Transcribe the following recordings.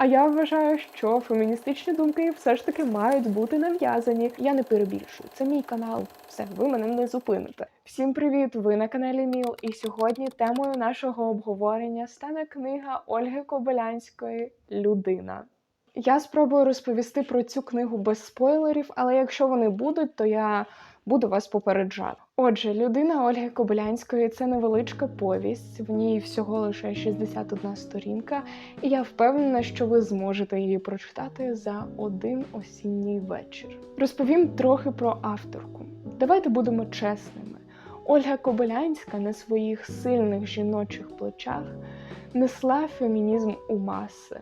А я вважаю, що феміністичні думки все ж таки мають бути нав'язані. Я не перебільшую. Це мій канал. Все, ви мене не зупините. Всім привіт! Ви на каналі Міл. І сьогодні темою нашого обговорення стане книга Ольги Кобилянської Людина. Я спробую розповісти про цю книгу без спойлерів, але якщо вони будуть, то я буду вас попереджати. Отже, людина Ольги Кобилянської це невеличка повість, в ній всього лише 61 сторінка, і я впевнена, що ви зможете її прочитати за один осінній вечір. Розповім трохи про авторку. Давайте будемо чесними. Ольга Кобилянська на своїх сильних жіночих плечах несла фемінізм у маси.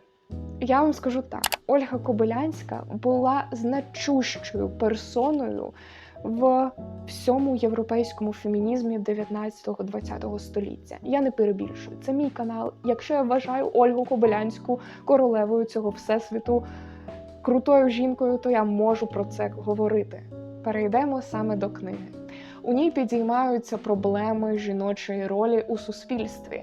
Я вам скажу так: Ольга Кобилянська була значущою персоною в всьому європейському фемінізмі 19-20 століття. Я не перебільшую. Це мій канал. Якщо я вважаю Ольгу Кобилянську королевою цього всесвіту крутою жінкою, то я можу про це говорити. Перейдемо саме до книги. У ній підіймаються проблеми жіночої ролі у суспільстві.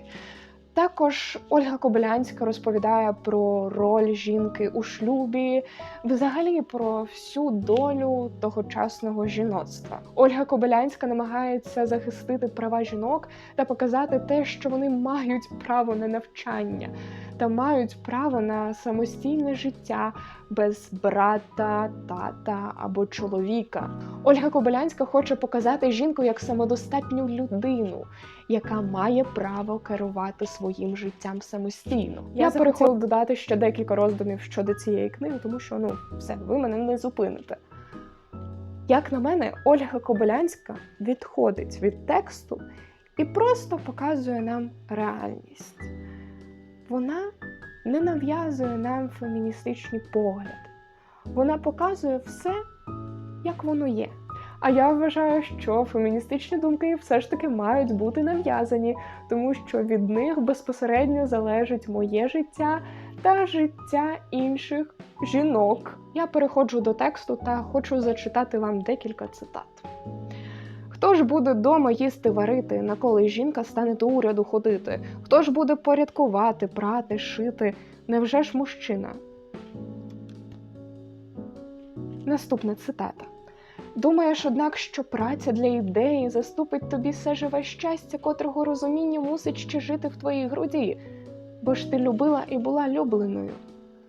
Також Ольга Кобилянська розповідає про роль жінки у шлюбі, взагалі про всю долю тогочасного жіноцтва. Ольга Кобилянська намагається захистити права жінок та показати те, що вони мають право на навчання та мають право на самостійне життя без брата, тата або чоловіка. Ольга Кобилянська хоче показати жінку як самодостатню людину, яка має право керувати своїм життям самостійно. Я, Я перехотіла додати ще декілька роздумів щодо цієї книги, тому що ну все, ви мене не зупините. Як на мене, Ольга Кобилянська відходить від тексту і просто показує нам реальність. Вона не нав'язує нам феміністичні погляди. Вона показує все, як воно є. А я вважаю, що феміністичні думки все ж таки мають бути нав'язані, тому що від них безпосередньо залежить моє життя та життя інших жінок. Я переходжу до тексту та хочу зачитати вам декілька цитат. Хто ж буде дома їсти варити, на коли жінка стане до уряду ходити? Хто ж буде порядкувати, прати, шити? Невже ж мужчина? Наступна цитата. Думаєш, однак, що праця для ідеї заступить тобі все живе щастя, котрого розуміння мусить ще жити в твоїй груді, бо ж ти любила і була любленою.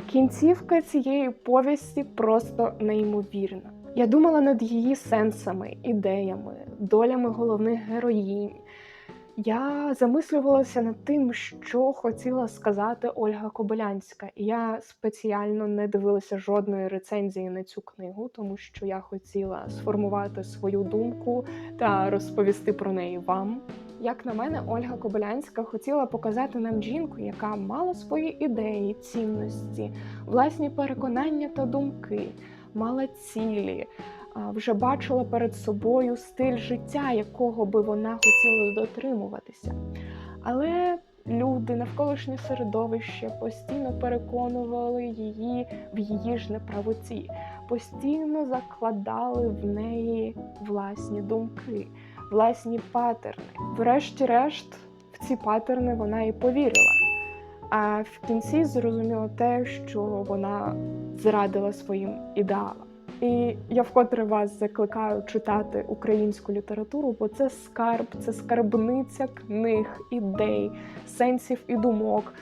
Кінцівка цієї повісті просто неймовірна. Я думала над її сенсами, ідеями, долями головних героїнь. Я замислювалася над тим, що хотіла сказати Ольга Кобилянська. І я спеціально не дивилася жодної рецензії на цю книгу, тому що я хотіла сформувати свою думку та розповісти про неї вам. Як на мене, Ольга Кобилянська хотіла показати нам жінку, яка мала свої ідеї, цінності, власні переконання та думки, мала цілі, вже бачила перед собою стиль життя, якого би вона хотіла дотримуватися. Але люди, навколишнє середовище постійно переконували її в її ж неправоті, постійно закладали в неї власні думки, власні патерни. Врешті-решт, в ці патерни вона і повірила. А в кінці зрозуміло те, що вона зрадила своїм ідеалам. І я вкотре вас закликаю читати українську літературу, бо це скарб, це скарбниця книг, ідей, сенсів і думок.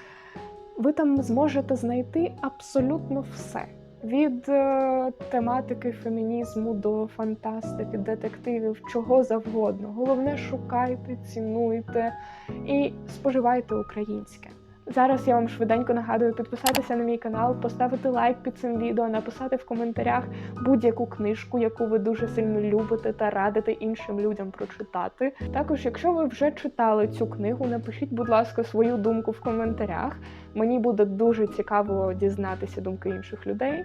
Ви там зможете знайти абсолютно все. Від е, тематики фемінізму до фантастики, детективів, чого завгодно. Головне, шукайте, цінуйте і споживайте українське. Зараз я вам швиденько нагадую підписатися на мій канал, поставити лайк під цим відео, написати в коментарях будь-яку книжку, яку ви дуже сильно любите та радите іншим людям прочитати. Також, якщо ви вже читали цю книгу, напишіть, будь ласка, свою думку в коментарях. Мені буде дуже цікаво дізнатися думки інших людей.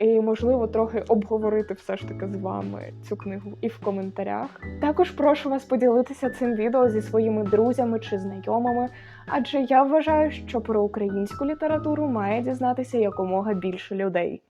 І, можливо, трохи обговорити все ж таки з вами цю книгу і в коментарях. Також прошу вас поділитися цим відео зі своїми друзями чи знайомими, адже я вважаю, що про українську літературу має дізнатися якомога більше людей.